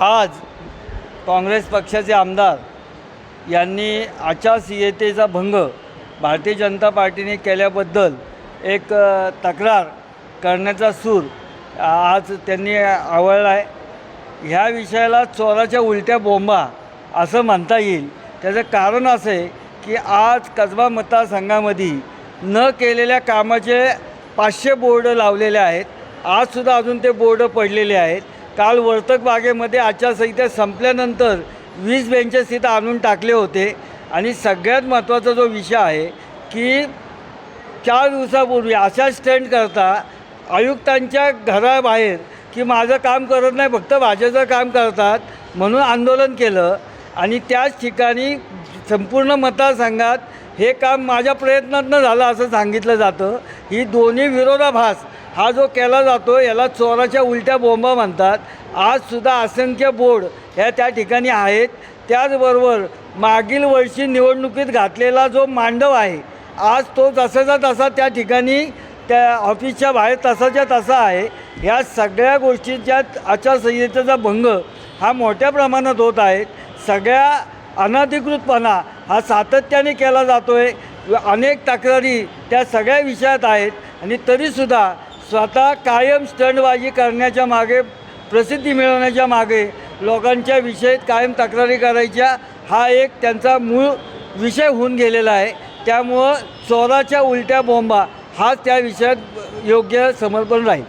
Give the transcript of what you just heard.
आज काँग्रेस पक्षाचे आमदार यांनी आचारसंहितेचा भंग भारतीय जनता पार्टीने केल्याबद्दल एक तक्रार करण्याचा सूर आज त्यांनी आवळला आहे. ह्या विषयाला चोराच्या उलट्या बोंबा असं म्हणता येईल. त्याचं कारण असं आहे की आज कसबा मतदारसंघामध्ये न केलेल्या कामाचे पाचशे बोर्ड लावलेले आहेत. आजसुद्धा अजून ते बोर्ड पडलेले आहेत. काल वर्तक बागेमध्ये आचारसंहिता संपल्यानंतर वीस बेंचेस तिथं आणून टाकले होते. आणि सगळ्यात महत्त्वाचा जो विषय आहे की चार दिवसापूर्वी अशा स्टंट करता आयुक्तांच्या घराबाहेर की माझं काम करत नाही फक्त भाजपचं काम करतात म्हणून आंदोलन केलं. आणि त्याच ठिकाणी संपूर्ण मतदारसंघात हे काम माझ्या प्रयत्नातनं झालं असं सांगितलं जातं. ही दोन्ही विरोधाभास हा जो केला जातो याला चोराच्या उलट्या बोंबा म्हणतात. आजसुद्धा असंख्य बोर्ड ह्या त्या ठिकाणी आहेत. त्याचबरोबर मागील वर्षी निवडणुकीत घातलेला जो मांडव आहे आज तो जसाचा तसा त्या ठिकाणी त्या ऑफिसच्या बाहेर तसाच्या तसा आहे. ह्या सगळ्या गोष्टींच्या आचारसंहितेचा भंग हा मोठ्या प्रमाणात होत आहे. सगळ्या अनधिकृतपणा हा सातत्याने केला जातो आहे अनेक तक्रारी त्या सगळ्या विषयात आहेत. आणि तरीसुद्धा स्वतः कायम स्टंटबाजी करण्याच्या मागे प्रसिद्धी मिळवण्याच्या मागे लोकांच्या विषयीत कायम तक्रारी करायच्या हा एक त्यांचा मूळ विषय होऊन गेलेला आहे. त्यामुळं चोराच्या उलट्या बोंबा हाच त्या विषयात योग्य समर्पण राहील.